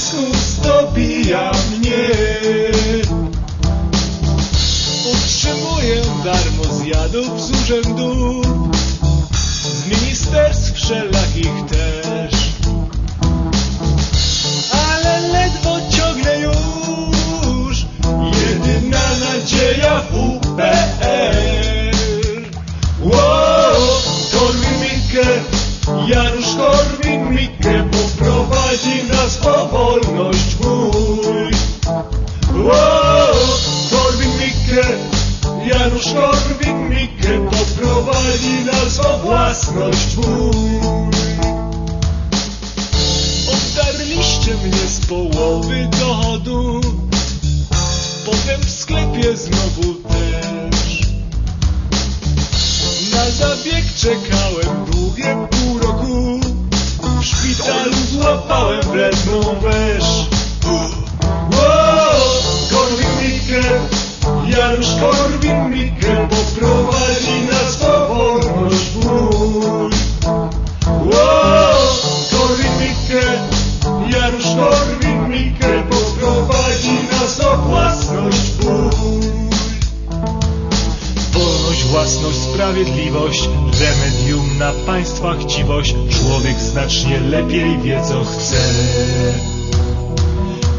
słów dobija mnie. Utrzymuję darmo zjadów z urzędów Z ministerstw wszelakich też. Własność mój. Obdarliście mnie z połowy dochodu, potem w sklepie znowu też. Na zabieg czekałem długie pół roku, w szpitalu złapałem wredną wesz. Wow, Korwin-Mikke, Janusz Korwin-Mikke własność, sprawiedliwość, remedium na państwa chciwość. Człowiek znacznie lepiej wie co chce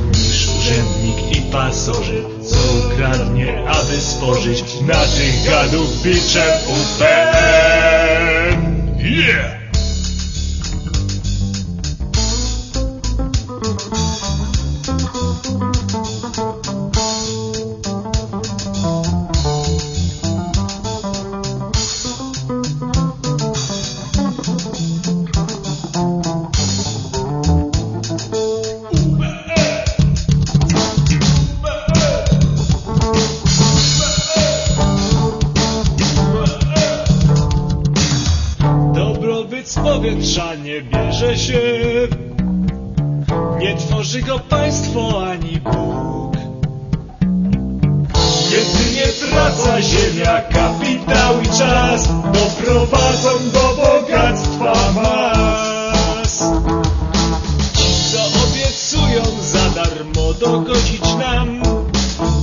niż urzędnik i pasożyt, co ukradnie, aby spożyć na tych gadów biczem UPN. Yeah! Dobrobyt z powietrza nie bierze się, nie tworzy go państwo ani Bóg. Jedynie praca, ziemia, kapitał i czas doprowadzą do bogactwa mas. Ci, co obiecują za darmo dogodzić nam,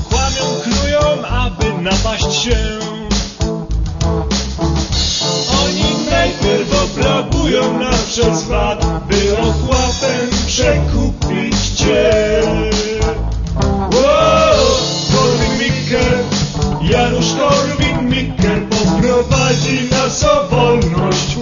kłamią, krują, aby napaść się. Przez lat, by ochłapem przekupić cię. Wow, Korwin-Mikke, Janusz Korwin-Mikke poprowadzi nas o wolność